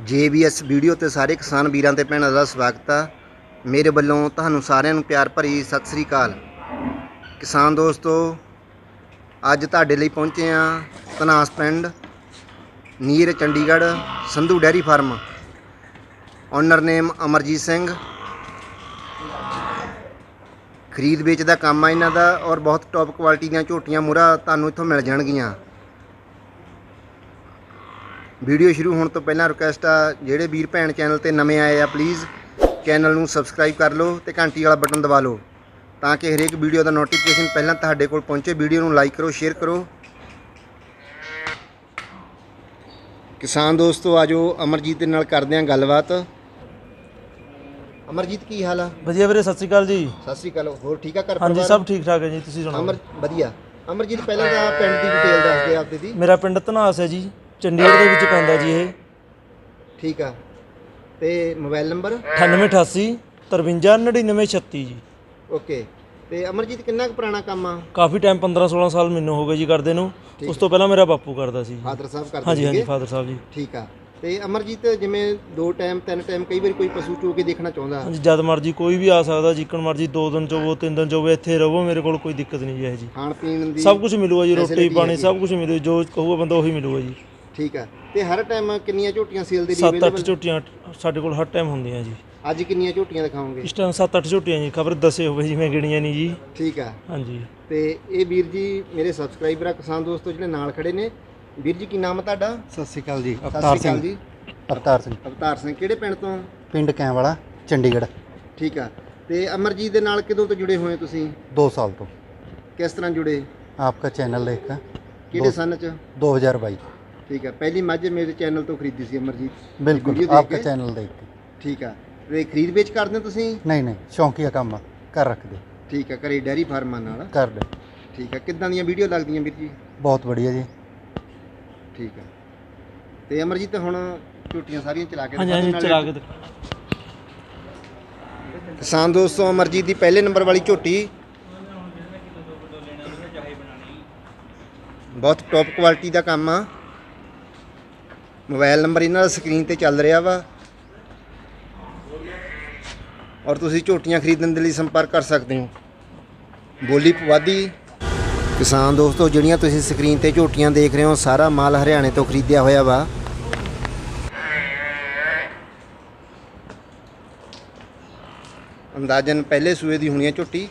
ਜੇਬੀਐਸ video ਤੇ ਸਾਰੇ ਕਿਸਾਨ ਵੀਰਾਂ ਤੇ ਭੈਣਾਂ ਦਾ ਸਵਾਗਤ ਆ। ਮੇਰੇ ਵੱਲੋਂ ਤੁਹਾਨੂੰ ਸਾਰਿਆਂ ਨੂੰ ਪਿਆਰ ਭਰੀ ਸਤਿ ਸ੍ਰੀ ਅਕਾਲ। ਕਿਸਾਨ ਦੋਸਤੋ, ਅੱਜ ਤੁਹਾਡੇ ਲਈ ਪਹੁੰਚੇ ਆ ਤਨਾਸ ਪਿੰਡ, near Chandigarh, Sandhu dairy farm. Owner name Amarjit Singh. ਖਰੀਦ ਵੇਚ ਦਾ ਕੰਮ ਆ ਇਹਨਾਂ ਦਾ ਔਰ ਬਹੁਤ ਟੌਪ ਕੁਆਲਿਟੀ ਦੀਆਂ ਝੋਟੀਆਂ ਮੁਰਾ ਤੁਹਾਨੂੰ ਇੱਥੋਂ ਮਿਲ ਜਾਣਗੀਆਂ। ਵੀਡੀਓ ਸ਼ੁਰੂ ਹੋਣ ਤੋਂ ਪਹਿਲਾਂ ਰਿਕੁਐਸਟ ਆ ਜਿਹੜੇ ਵੀਰ ਭੈਣ ਚੈਨਲ ਤੇ ਨਵੇਂ ਆਏ ਆ ਪਲੀਜ਼ ਚੈਨਲ ਨੂੰ ਸਬਸਕ੍ਰਾਈਬ ਕਰ ਲਓ ਤੇ ਘੰਟੀ ਵਾਲਾ ਬਟਨ ਦਬਾ ਲਓ ਤਾਂ ਕਿ ਹਰੇਕ ਵੀਡੀਓ ਦਾ ਨੋਟੀਫਿਕੇਸ਼ਨ ਪਹਿਲਾਂ ਤੁਹਾਡੇ ਕੋਲ ਪਹੁੰਚੇ। ਵੀਡੀਓ ਨੂੰ ਲਾਈਕ ਕਰੋ ਸ਼ੇਅਰ ਕਰੋ। ਕਿਸਾਨ ਦੋਸਤੋ ਆਜੋ ਅਮਰਜੀਤ ਦੇ ਨਾਲ ਕਰਦੇ ਹਾਂ ਗੱਲਬਾਤ। ਅਮਰਜੀਤ ਕੀ ਹਾਲ ਆ? ਵਧੀਆ ਵੀਰੇ ਸਤਿ ਸ਼੍ਰੀ ਅਕਾਲ ਜੀ। ਸਤਿ ਸ੍ਰੀ ਅਕਾਲ। ਹੋਰ ਠੀਕ ਆ ਘਰ ਹਾਂਜੀ ਪਰਿਵਾਰ? ਸਭ ਠੀਕ ਠਾਕ ਹੈ ਜੀ ਤੁਸੀਂ ਸੁਣਾਓ? ਅਮਰ ਵਧੀਆ। ਅਮਰਜੀਤ ਪਹਿਲਾਂ ਤਾਂ ਪਿੰਡ ਦੀ ਡਿਟੇਲ ਦੱਸ ਦੇ ਆਪਦੇ ਦੀ। ਮੇਰਾ ਪਿੰਡ ਧਨਾਸ ਹੈ ਜੀ। ਚੰਡੀਗੜ੍ਹ ਦੇ ਵਿੱਚ ਪੈਂਦਾ ਜੀ ਇਹ। ਠੀਕ ਆ। ਤੇ ਮੋਬਾਈਲ ਨੰਬਰ? 9888 539936 ਜੀ। ਓਕੇ। ਤੇ ਅਮਰਜੀਤ ਕਿੰਨਾ ਕੁ ਪੁਰਾਣਾ ਕੰਮ ਆ? ਕਾਫੀ ਟਾਈਮ 15 16 ਸਾਲ ਮੈਨੂੰ ਹੋ ਗਏ ਜੀ ਕਰਦੇ ਨੂੰ। ਉਸ ਤੋਂ ਪਹਿਲਾਂ ਮੇਰਾ ਬਾਪੂ ਕਰਦਾ ਸੀ। ਫਾਦਰ ਸਾਹਿਬ ਕਰਦੇ ਹਾਂਜੀ ਹਾਂਜੀ ਸੀਗੇ? ਫਾਦਰ ਸਾਹਿਬ ਜੀ। ਠੀਕ ਆ। ਤੇ ਅਮਰਜੀਤ ਜਿਵੇਂ ਦੋ ਟਾਈਮ ਤਿੰਨ ਟਾਈਮ ਕਈ ਵਾਰੀ ਕੋਈ ਪਸ਼ੂ ਚੋ ਕੇ ਦੇਖਣਾ ਚਾਹੁੰਦਾ। ਹਾਂਜੀ ਜਦ ਮਰਜ਼ੀ ਕੋਈ ਵੀ ਆ ਸਕਦਾ ਜਿੱਕਣ ਮਰਜ਼ੀ ਦੋ ਦਿਨ ਚੋਵੋ ਤਿੰਨ ਦਿਨ ਚੋਵੋ ਇੱਥੇ ਰਹੋ ਮੇਰੇ ਕੋਲ ਕੋਈ ਦਿੱਕਤ ਨਹੀਂ ਜੀ ਇਹ ਜੀ। ਖਾਣ ਪੀਣ ਦੀ ਸਭ ਕੁਝ ਮਿਲੂਗਾ ਜੀ ਰੋਟੀ ਪਾਣੀ। ਸਭ ਕੁਝ ਮਿਲੂ ਜੋ ਕਹੂਗਾ ਬੰਦਾ ਉਹੀ ਮਿਲੂਗਾ ਜੀ। ਠੀਕ ਆ। ਤੇ ਹਰ ਟਾਈਮ ਕਿੰਨੀਆਂ ਝੋਟੀਆਂ ਸੇਲ ਦੇ ਲਈ ਸੱਤ ਅੱਠ available? ਝੋਟੀਆਂ ਸਾਡੇ ਕੋਲ ਹਰ ਟਾਈਮ ਹੁੰਦੀਆਂ ਜੀ। ਅੱਜ ਕਿੰਨੀਆਂ ਝੋਟੀਆਂ ਦਿਖਾਓਗੇ? ਇਸ ਟਾਈਮ ਸੱਤ ਅੱਠ ਝੋਟੀਆਂ ਜੀ ਖਬਰ ਦੱਸੇ ਹੋਵੇ ਜੀ ਮੈਂ ਗਿਣੀਆਂ ਨਹੀਂ ਜੀ। ਠੀਕ ਆ। ਹਾਂਜੀ। ਤੇ ਇਹ ਵੀਰ ਜੀ ਮੇਰੇ ਸਬਸਕ੍ਰਾਈਬਰ ਆ ਕਿਸਾਨ ਦੋਸਤੋ ਜਿਹੜੇ ਨਾਲ ਖੜੇ ਨੇ। ਵੀਰ ਜੀ ਕੀ ਨਾਮ ਹੈ ਤੁਹਾਡਾ? ਸਤਿ ਸ਼੍ਰੀ ਅਕਾਲ ਜੀ ਸਤਿ ਅਵਤਾਰ ਸ਼੍ਰੀ ਅਕਾਲ ਸਿੰਘ। ਜੀ। ਅਵਤਾਰ ਸਿੰਘ। ਅਵਤਾਰ ਸਿੰਘ ਕਿਹੜੇ ਪਿੰਡ ਤੋਂ? ਪਿੰਡ ਕੈਂਵਾਲਾ ਚੰਡੀਗੜ੍ਹ। ਠੀਕ ਆ। ਤੇ ਅਮਰਜੀਤ ਦੇ ਨਾਲ ਕਿਦੋਂ ਤੋਂ ਜੁੜੇ ਹੋਏ ਤੁਸੀਂ? 2 ਸਾਲ ਤੋਂ। ਕਿਸ ਤਰ੍ਹਾਂ ਜੁੜੇ? ਆਪਕਾ ਚੈਨਲ ਦੇਖ। ਕਿਹੜੇ ਸਨ ਚ? 2022 ਠੀਕ ਆ ਪਹਿਲੀ ਮੱਝ ਮੇਰੇ ਚੈਨਲ ਤੋਂ ਖਰੀਦੀ ਸੀ ਅਮਰਜੀਤ बिल्कुल वीडियो देख आपका के? चैनल देख के ਠੀਕ ਆ ਤੇ ਖਰੀਦ ਵੇਚ ਕਰਦੇ ਹੋ ਤੁਸੀਂ नहीं नहीं शौकिया काम आ, कर रख दे ਠੀਕ ਆ ਘਰੇ ਡੈਰੀ ਫਾਰਮਾਂ ਨਾਲ कर दे ਠੀਕ ਆ ਕਿੱਦਾਂ ਦੀਆਂ ਵੀਡੀਓ ਲੱਗਦੀਆਂ ਵੀਰ ਜੀ बहुत बढ़िया जी ਠੀਕ ਆ ਤੇ ਅਮਰਜੀਤ ਹੁਣ ਝੂਟੀਆਂ ਸਾਰੀਆਂ ਚਲਾ ਕੇ ਹਾਂਜੀ ਦਿਖਾ ਹਾਂਜੀ ਦਿਓ ਚਲਾ ਨਾਲੇ। ਕੇ ਦਿਖਾ ਕਿਸਾਨ ਦੋਸਤੋ ਅਮਰਜੀਤ ਦੀ ਪਹਿਲੇ ਨੰਬਰ ਵਾਲੀ ਝੋਟੀ ਬਹੁਤ ਟੌਪ ਕੁਆਲਿਟੀ ਦਾ ਕੰਮ ਆ ਮੋਬਾਈਲ ਨੰਬਰ ਇਹਨਾਂ ਦਾ ਸਕਰੀਨ ਤੇ ਚੱਲ ਰਿਹਾ ਵਾ। ਔਰ ਤੁਸੀਂ ਝੋਟੀਆਂ ਖਰੀਦਣ ਦੇ ਲਈ ਸੰਪਰਕ ਕਰ ਸਕਦੇ ਹੋ। ਬੋਲੀ ਪਵਾਦੀ ਕਿਸਾਨ ਦੋਸਤੋ, ਜਿਹੜੀਆਂ ਤੁਸੀਂ ਸਕਰੀਨ ਤੇ ਝੋਟੀਆਂ ਦੇਖ ਰਹੇ ਹੋ, ਸਾਰਾ ਮਾਲ ਹਰਿਆਣੇ ਤੋਂ ਖਰੀਦਿਆ ਹੋਇਆ ਵਾ। ਅੰਦਾਜ਼ਨ ਪਹਿਲੇ ਸੂਏ ਦੀ ਹੋਣੀ ਹੈ ਝੋਟੀ।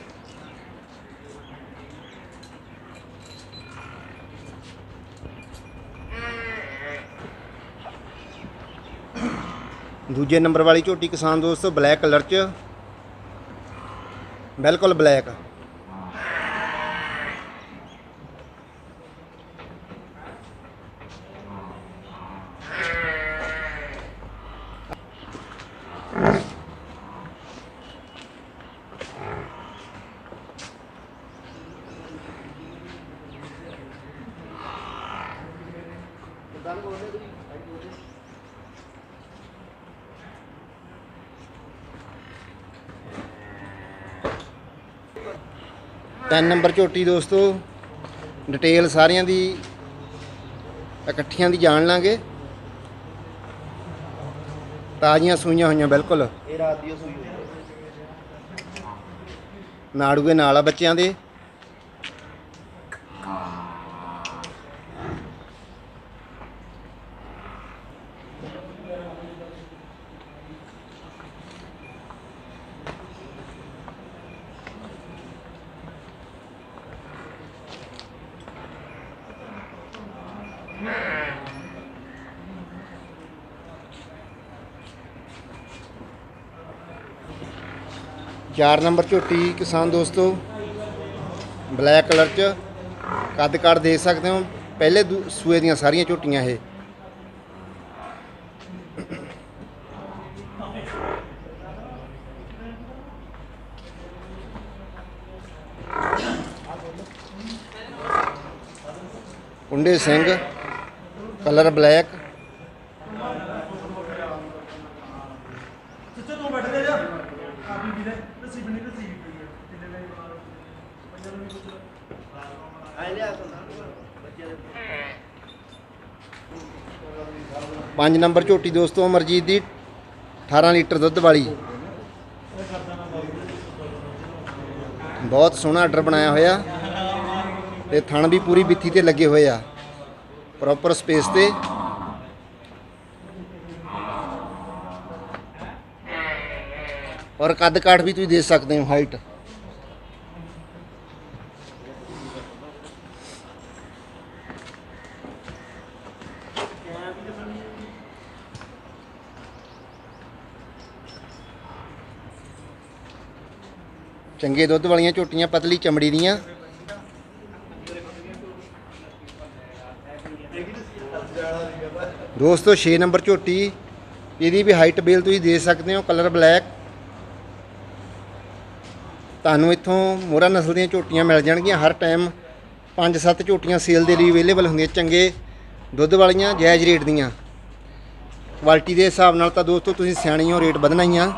ਦੂਜੇ ਨੰਬਰ ਵਾਲੀ ਝੋਟੀ ਕਿਸਾਨ ਦੋਸਤ ਬਲੈਕ ਕਲਰ 'ਚ। ਬਿਲਕੁਲ ਬਲੈਕ ਤਿੰਨ ਨੰਬਰ ਝੋਟੀ ਦੋਸਤੋ ਡਿਟੇਲ ਸਾਰਿਆਂ ਦੀ ਇਕੱਠੀਆਂ ਦੀ ਜਾਣ ਲਾਂਗੇ। ਤਾਜ਼ੀਆਂ ਸੂਈਆਂ ਹੋਈਆਂ ਬਿਲਕੁਲ। ਇਹ ਰਾਤ ਦੀ ਸੂਈ ਹੋਈ ਨਾੜੂਏ ਨਾਲ ਆ ਬੱਚਿਆਂ ਦੇ। ਚਾਰ ਨੰਬਰ ਝੋਟੀ, ਕਿਸਾਨ ਦੋਸਤੋ। ਬਲੈਕ ਕਲਰ ਚ ਕੱਦ ਕੱਦ ਦੇ ਸਕਦੇ ਹੋ। ਪਹਿਲੇ ਦੂ- ਸੂਏ ਦੀਆਂ ਸਾਰੀਆਂ ਝੋਟੀਆਂ ਇਹ। ਕੁੰਡੇ ਸਿੰਘ, ਕਲਰ ਬਲੈਕ। 5 ਨੰਬਰ ਝੋਟੀ ਦੋਸਤੋ ਅਮਰਜੀਤ ਦੀ 18 ਲੀਟਰ ਦੁੱਧ ਵਾਲੀ। ਬਹੁਤ ਸੋਹਣਾ ਆਰਡਰ ਬਣਾਇਆ ਹੋਇਆ ਤੇ ਥਣ ਵੀ ਪੂਰੀ ਬਿੱਥੀ ਤੇ ਲੱਗੇ ਹੋਏ ਆ ਪ੍ਰੋਪਰ ਸਪੇਸ ਤੇ। ਔਰ ਕੱਦ ਕਾਠ ਵੀ ਤੁਸੀਂ ਦੇ ਸਕਦੇ ਹੋ ਹਾਈਟ ਚੰਗੇ ਦੁੱਧ ਵਾਲੀਆਂ ਝੋਟੀਆਂ, ਪਤਲੀ ਚਮੜੀ ਦੀਆਂ। ਦੋਸਤੋ 6 ਨੰਬਰ ਝੋਟੀ। ਇਹਦੀ ਵੀ ਹਾਈਟ ਬੇਲ ਤੁਸੀਂ ਦੇ ਸਕਦੇ ਹੋ ਕਲਰ ਬਲੈਕ ਤੁਹਾਨੂੰ ਇੱਥੋਂ ਮੋਰਾ ਨਸਲ ਦੀਆਂ ਝੋਟੀਆਂ ਮਿਲ ਜਾਣਗੀਆਂ। ਹਰ ਟਾਈਮ 5-7 ਝੋਟੀਆਂ ਸੇਲ ਦੇ ਲਈ ਅਵੇਲੇਬਲ ਹੁੰਦੀਆਂ, ਚੰਗੇ ਦੁੱਧ ਵਾਲੀਆਂ, ਜਾਇਜ਼ ਰੇਟ ਦੀਆਂ। ਕੁਆਲਿਟੀ ਦੇ ਹਿਸਾਬ ਨਾਲ ਤਾਂ ਦੋਸਤੋ, ਤੁਸੀਂ ਸਿਆਣੀ ਹੋ ਰੇਟ ਵਧਣਾ ਹੀ ਆ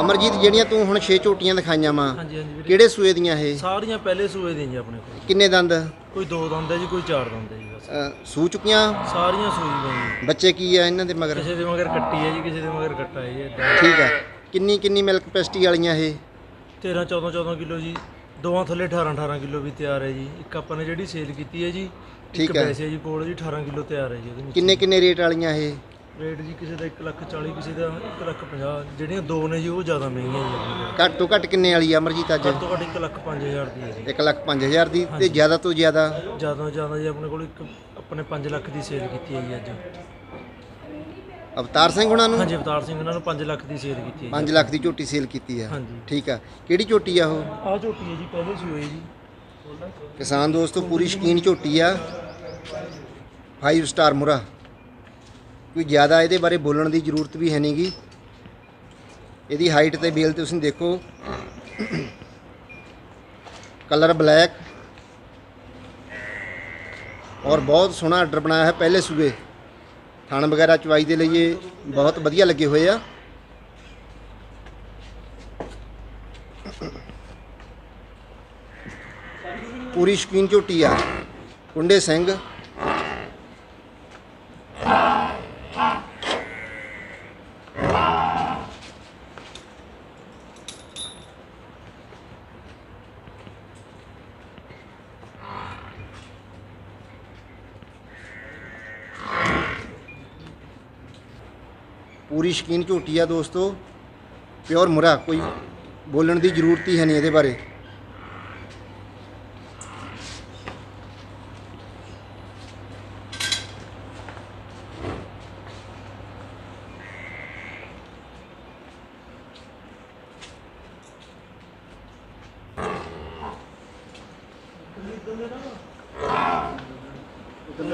ਅਮਰਜੀਤ ਜਿਹੜੀਆਂ ਤੂੰ ਹੁਣ 6 ਝੋਟੀਆਂ ਦਿਖਾਈਆਂ ਵਾ ਹਾਂਜੀ ਹਾਂਜੀ ਵੀਰੇ। ਕਿਹੜੇ ਸੂਏ ਦੀਆਂ ਇਹ? ਸਾਰੀਆਂ ਪਹਿਲੇ ਸੂਏ ਦੀਆਂ ਜੀ ਆਪਣੇ ਕੋਲ। ਕਿੰਨੇ ਦੰਦ? ਕੋਈ ਦੋ ਦੰਦ ਹੈ ਜੀ ਕੋਈ ਚਾਰ ਦੰਦ ਹੈ ਜੀ ਬਸ। ਅ, ਸੂ ਚੁੱਕੀਆਂ? ਸਾਰੀਆਂ ਸੂਈ ਦੀਆਂ ਜੀ। ਬੱਚੇ ਕੀ ਆ ਇਹਨਾਂ ਦੇ ਮਗਰ? ਕਿਸੇ ਦੇ ਮਗਰ ਕੱਟੀ ਹੈ ਜੀ ਕਿਸੇ ਦੇ ਮਗਰ ਕੱਟਾ ਹੈ ਜੀ ਏਦਾਂ ਠੀਕ ਆ। ਕਿੰਨੀ ਕਿੰਨੀ ਮਿਲਕ ਕਪੈਸਿਟੀ ਵਾਲੀਆਂ ਇਹ? 13 14 14 ਕਿਲੋ ਜੀ। ਦੋਵਾਂ ਥੱਲੇ 18 18 ਕਿਲੋ ਵੀ ਤਿਆਰ ਹੈ ਜੀ। ਇੱਕ ਆਪਾਂ ਨੇ ਜਿਹੜੀ ਸੇਲ ਕੀਤੀ ਹੈ ਜੀ ਠੀਕ ਹੈ। ਪੈਸੇ ਜੀ ਕੋਲ ਜੀ 18 ਕਿਲੋ ਤਿਆਰ ਹੈ ਜੀ ਉਹਦੇ ਵਿੱਚ। ਕਿੰਨੇ ਕਿੰਨੇ ਰੇਟ ਵਾਲੀਆਂ ਇਹ? ਰੇਟ ਜੀ ਕਿਸੇ ਦਾ 1 ਲੱਖ 40 ਕਿਸੇ ਦਾ 1 ਲੱਖ 50 ਜਿਹੜੀਆਂ ਦੋ ਨੇ ਜੀ ਉਹ ਜ਼ਿਆਦਾ ਮਹਿੰਗੀਆਂ ਜੀ। ਘੱਟ ਤੋਂ ਘੱਟ ਕਿੰਨੇ ਵਾਲੀ ਆ ਅਮਰਜੀਤ ਅੱਜ? ਘੱਟ ਤੋਂ ਘੱਟ 1 ਲੱਖ 5000 ਦੀ ਹੈ ਜੀ। 1 ਲੱਖ 5000 ਦੀ ਤੇ ਜ਼ਿਆਦਾ ਤੋਂ ਜ਼ਿਆਦਾ? ਜ਼ਿਆਦਾ ਜ਼ਿਆਦਾ ਜੀ ਆਪਣੇ ਕੋਲ ਇੱਕ ਆਪਣੇ 5 ਲੱਖ ਦੀ ਸੇਲ ਕੀਤੀ ਹੈ ਜੀ ਅੱਜ। ਅਵਤਾਰ ਸਿੰਘ ਉਹਨਾਂ ਨੂੰ? ਹਾਂਜੀ ਅਵਤਾਰ ਸਿੰਘ ਉਹਨਾਂ ਨੂੰ 5 ਲੱਖ ਦੀ ਸੇਲ ਕੀਤੀ ਹੈ 5 ਲੱਖ ਦੀ ਝੋਟੀ ਸੇਲ ਕੀਤੀ ਆ ਹਾਂਜੀ। ਠੀਕ ਆ। ਕਿਹੜੀ ਝੋਟੀ ਆ ਉਹ? ਆਹ ਝੋਟੀ ਹੈ ਜੀ ਪਹਿਲੇ ਸੂਏ ਜੀ। ਕਿਸਾਨ ਦੋਸਤੋ, ਪੂਰੀ ਸ਼ਕੀਨ ਝੋਟੀ ਆ। 5 ਸਟਾਰ ਮੁਰਾ। ਕੋਈ ਜ਼ਿਆਦਾ ਇਹਦੇ ਬਾਰੇ ਬੋਲਣ ਦੀ ਜ਼ਰੂਰਤ ਵੀ ਹੈ ਨਹੀਂਗੀ। ਇਹਦੀ ਹਾਈਟ ਤੇ ਬੇਲ ਤੇ ਤੁਸੀਂ ਦੇਖੋ। ਕਲਰ ਬਲੈਕ ਔਰ ਬਹੁਤ ਸੋਹਣਾ ਆਰਡਰ ਬਣਾਇਆ ਹੈ ਪਹਿਲੇ ਸੂਬੇ ਥਾਣ ਵਗੈਰਾ ਚਵਾਈ ਦੇ ਲਈ ਇਹ ਬਹੁਤ ਵਧੀਆ ਲੱਗੇ ਹੋਏ ਆ। ਪੂਰੀ ਸ਼ਕੀਨ ਝੋਟੀ ਆ। ਕੁੰਡੇ ਸਿੰਘ। ਪੂਰੀ ਸ਼ਕੀਨ ਝੋਟੀ ਆ ਦੋਸਤੋ। ਪਿਓਰ ਮੁਰਾ, ਕੋਈ ਬੋਲਣ ਦੀ ਜ਼ਰੂਰਤ ਹੀ ਹੈ ਨਹੀਂ ਇਹਦੇ ਬਾਰੇ।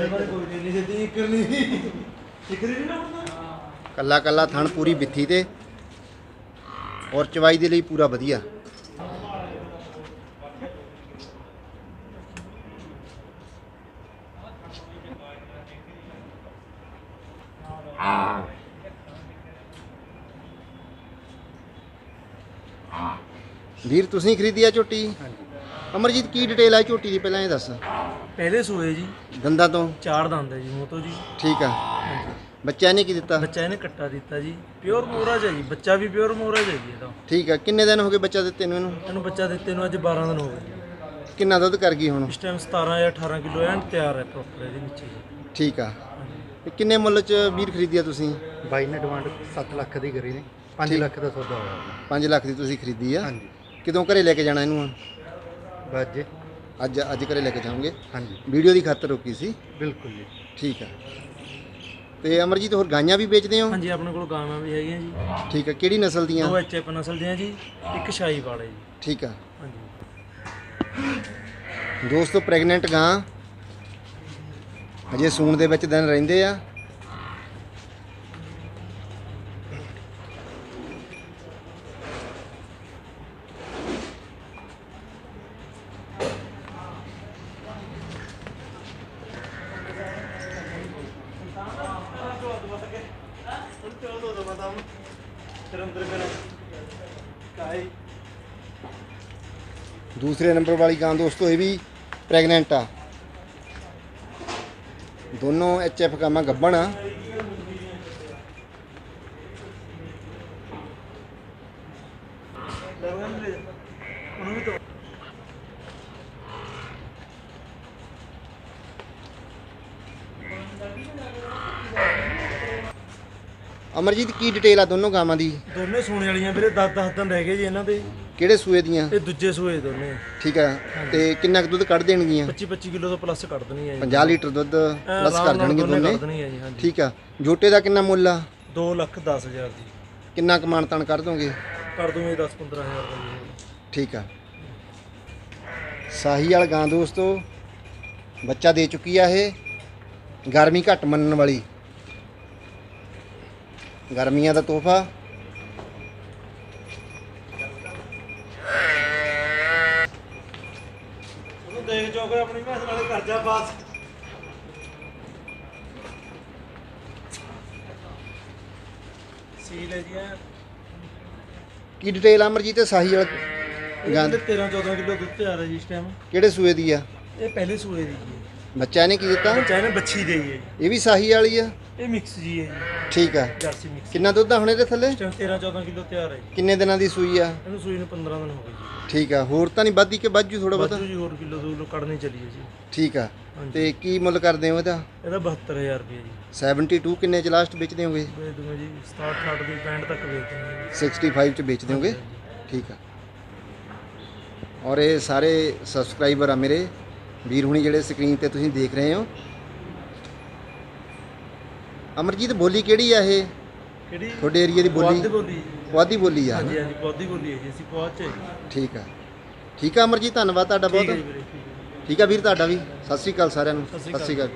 ਨਹੀਂ ਸਿੱਧੀ ਕਰਨੀ ਸਿੱਕਰੀ ਨਹੀਂ ਨਾ ਕੱਲਾ ਕੱਲਾ ਥਣ ਪੂਰੀ ਬਿੱਥੀ ਤੇ। ਔਰ ਚਵਾਈ ਦੇ ਲਈ ਪੂਰਾ ਵਧੀਆ। ਵੀਰ ਤੁਸੀਂ ਖਰੀਦੀ ਆ ਝੋਟੀ ਅਮਰਜੀਤ ਕੀ ਡਿਟੇਲ ਆ ਝੋਟੀ ਦੀ? ਪਹਿਲਾਂ ਇਹ ਦੱਸ। ਪਹਿਲੇ ਸੂਏ ਜੀ। ਦੰਦਾਂ ਤੋਂ? ਚਾਰ ਦੰਦ ਹੈ ਜੀ ਮੂੰਹ ਤੋਂ ਜੀ। ਠੀਕ ਆ। ਬੱਚਾ ਨੇ ਕੀ ਦਿੱਤਾ? ਬੱਚਾ ਇਹਨੇ ਕੱਟਾ ਦਿੱਤਾ ਜੀ। ਪਿਓਰ ਮੋਰਾਜ ਹੈ ਜੀ। ਬੱਚਾ ਵੀ ਪਿਓਰ ਮੋਰਾਜ ਹੈ ਜੀ ਇਹਦਾ ਠੀਕ ਆ। ਕਿੰਨੇ ਦਿਨ ਹੋ ਗਏ ਬੱਚਾ ਦਿੱਤੇ ਨੂੰ ਇਹਨੂੰ? ਇਹਨੂੰ ਬੱਚਾ ਦਿੱਤੇ ਨੂੰ ਅੱਜ 12 ਦਿਨ ਹੋ ਗਏ ਕਿੰਨਾ ਦੁੱਧ ਕਰ ਗਈ ਹੁਣ? ਇਸ ਟਾਈਮ 17 ਜਾਂ 18 ਕਿਲੋ ਐਨ ਤਿਆਰ ਹੈ ਪ੍ਰੋਪਰ ਇਹਦੇ ਵਿੱਚ ਜੀ। ਠੀਕ ਆ। ਤੇ ਕਿੰਨੇ ਮੁੱਲ ਚ ਵੀਰ ਖਰੀਦਿਆ ਤੁਸੀਂ? ਬਾਈ ਨੇ ਡਿਮਾਂਡ 7 ਲੱਖ ਦੀ ਕਰੀ ਨੇ। 5 ਲੱਖ ਦਾ ਸੌਦਾ ਹੋਇਆ। 5 ਲੱਖ ਦੀ ਤੁਸੀਂ ਖਰੀਦੀ ਆ। ਹਾਂਜੀ। ਕਦੋਂ ਘਰੇ ਲੈ ਕੇ ਜਾਣਾ ਇਹਨੂੰ ਬਸ ਜੀ। ਅੱਜ ਅੱਜ ਘਰੇ ਲੈ ਕੇ ਜਾਓਗੇ ਹਾਂਜੀ। ਵੀਡੀਓ ਦੀ ਖਾਤਰ ਰੋਕੀ ਸੀ। ਬਿਲਕੁਲ ਜੀ। ਠੀਕ ਆ। ਤੇ ਅਮਰਜੀਤ ਹੋਰ ਗਾਈਆਂ ਵੀ ਵੇਚਦੇ ਹੋ? ਹਾਂਜੀ ਆਪਣੇ ਕੋਲ ਗਾਵਾਂ ਵੀ ਹੈਗੀਆਂ ਜੀ। ਠੀਕ ਆ। ਕਿਹੜੀ ਨਸਲ ਦੀਆਂ? ਦੋ ਐਚਐਫ ਨਸਲ ਦੀਆਂ ਜੀ ਇੱਕ ਸ਼ਾਹੀ ਵਾਲੇ ਜੀ। ਠੀਕ ਆ। ਹਾਂਜੀ। ਦੋਸਤੋ ਪ੍ਰੈਗਨੈਂਟ ਗਾਂ। ਅਜੇ ਸੂਣ ਦੇ ਵਿੱਚ ਦਿਨ ਰਹਿੰਦੇ ਆ। ਸਾਹਮਣੇ ਫਿਰ ਅੰਦਰ ਕਰ ਕਾਈ ਦੂਸਰੇ ਨੰਬਰ ਵਾਲੀ ਗਾਂ ਦੋਸਤੋ, ਇਹ ਵੀ ਪ੍ਰੈਗਨੈਂਟ ਆ। ਦੋਨੋਂ ਐਚ ਐਫ ਕਾਮਾ ਗੱਭਣ ਆ। ਅਮਰਜੀਤ ਕੀ ਡਿਟੇਲ ਆ ਦੋਨੋਂ ਗਾਵਾਂ ਦੀ? ਦੋਨੇ ਸੂਣੇ ਵਾਲੀਆਂ ਵੀਰੇ 10 10 ਦਿਨ ਰਹਿ ਗਏ ਜੀ ਇਹਨਾਂ ਦੇ। ਕਿਹੜੇ ਸੂਏ ਦੀਆਂ? ਇਹ ਦੂਜੇ ਸੂਏ ਦੋਨੇ। ਠੀਕ ਆ ਤੇ ਕਿੰਨਾ ਕੁ ਦੁੱਧ ਕੱਢ ਦੇਣਗੀਆਂ? 25 25 ਕਿਲੋ ਤੋਂ ਪਲੱਸ ਕੱਢ ਦੇਣੀ ਹੈ ਜੀ। 50 ਲੀਟਰ ਦੁੱਧ ਪਲੱਸ ਕਰ ਦੇਣਗੇ ਦੋਨੇ ਠੀਕ ਆ ਜੋਟੇ ਦਾ ਕਿੰਨਾ ਮੁੱਲ ਆ? 2 ਲੱਖ 10 ਹਜ਼ਾਰ ਦੀ। ਕਿੰਨਾ ਕੁ ਮਾਨਤਾਨ ਕਰ ਦੋਗੇ? ਕਰ ਦੂੰਗੇ 10 15 ਹਜ਼ਾਰ ਦਾ ਜੀ। ਠੀਕ ਆ। ਸਾਹੀ ਵਾਲ ਗਾਂ ਦੋਸਤੋ ਬੱਚਾ ਦੇ ਚੁੱਕੀ ਆ ਇਹ। ਗਰਮੀ ਘੱਟ ਮੰਨਣ ਵਾਲੀ। ਗਰਮੀਆਂ ਦਾ ਤੋਹਫਾ। ਉਹਨੂੰ ਦੇਖ ਜੋ ਕੇ ਆਪਣੀ ਮੈਸ ਨਾਲੇ ਕਰਜਾ ਪਾਸ ਸੀਲ ਹੈ ਜੀ ਇਹ। ਕੀ ਡਿਟੇਲ ਆ ਅਮਰਜੀਤ? ਤੇ ਸਾਹੀ ਵਾਲ ਗਾਂ ਇਹਦੇ 13 14 ਕਿਲੋ ਦੁੱਧ ਤਿਆਰ ਹੈ ਜੀ ਇਸ ਟਾਈਮ ਕਿਹੜੇ ਸੂਏ ਦੀ ਆ? ਇਹ ਪਹਿਲੇ ਸੂਏ ਦੀ ਜੀ ਬੱਚਾ ਇਹਨੇ ਕੀ ਦਿੱਤਾ? ਬੱਚਾ ਇਹਨੇ ਬੱਚੀ ਦੇ ਹੈ ਇਹ ਵੀ ਸਾਹੀ ਵਾਲੀ ਆ। ਇਹ ਮਿਕਸ ਜੀ ਹੈ ਜੀ। ਠੀਕ ਆ। ਜਰਸੀ ਮਿਕਸ ਕਿੰਨਾ ਦੁੱਧ ਆ ਹੁਣ ਇਹਦੇ ਥੱਲੇ? ਇਸ ਟਾਈਮ 13 14 ਕਿਲੋ ਤਿਆਰ ਹੈ ਜੀ। ਕਿੰਨੇ ਦਿਨਾਂ ਦੀ ਸੂਈ ਆ? ਇਹਨੂੰ ਸੂਈ ਨੂੰ 15 ਦਿਨ ਹੋ ਗਏ ਜੀ। ਠੀਕ ਆ। ਹੋਰ ਤਾਂ ਨਹੀਂ ਵੱਧਦੀ ਕਿ ਵੱਧ ਜੂ ਥੋੜਾ ਬਹੁਤਾ? ਬਾਜੂ ਜੀ ਹੋਰ ਕਿਲੋ ਦੋ ਕੱਢਣੀ ਚੱਲੀ ਹੈ ਜੀ। ਠੀਕ ਆ। ਹਾਂਜੀ। ਤੇ ਕੀ ਮੁੱਲ ਕਰਦੇ ਹੋ ਇਹਦਾ? ਇਹਦਾ 72000 ਰੁਪਏ ਜੀ। 72 ਕਿੰਨੇ ਚ ਲਾਸਟ ਵੇਚਦੇ ਹੋਗੇ? ਵੇਚ ਦੂੰਗਾ ਜੀ 67 68 ਦੀ ਪੈਂਟ ਤੱਕ ਵੇਚ ਦੂੰਗਾ ਜੀ। 65 ਚ ਵੇਚ ਦਿਓਗੇ ਠੀਕ ਆ। ਔਰ ਇਹ ਸਾਰੇ ਸਬਸਕ੍ਰਾਈਬਰ ਆ ਮੇਰੇ। ਵੀਰ ਹੁਣੀ ਜਿਹੜੇ ਸਕਰੀਨ ਤੇ ਤੁਸੀਂ ਦੇਖ ਰਹੇ ਹੋ ਅਮਰਜੀਤ ਬੋਲੀ ਕਿਹੜੀ ਆ ਇਹ? ਕਿਹੜੀ? ਤੁਹਾਡੇ ਏਰੀਆ ਦੀ ਬੋਲੀ? ਪੁਆਧ ਬੋਲੀ। ਪੁਆਧੀ ਆ। ਹਾਂਜੀ ਹਾਂਜੀ ਪੌਦੀ ਬੋਲੀ ਹੈ ਜੀ ਅਸੀਂ ਪਹੁੰਚ ਹੈ ਠੀਕ ਆ। ਠੀਕ ਆ ਅਮਰਜੀਤ ਧੰਨਵਾਦ ਤੁਹਾਡਾ ਬਹੁਤ। ਠੀਕ ਹੈ। ਆ ਵੀਰ ਤੁਹਾਡਾ ਵੀ। ਸਤਿ ਸ੍ਰੀ ਅਕਾਲ ਸਾਰਿਆਂ ਨੂੰ। ਸਤਿ ਸ੍ਰੀ ਅਕਾਲ।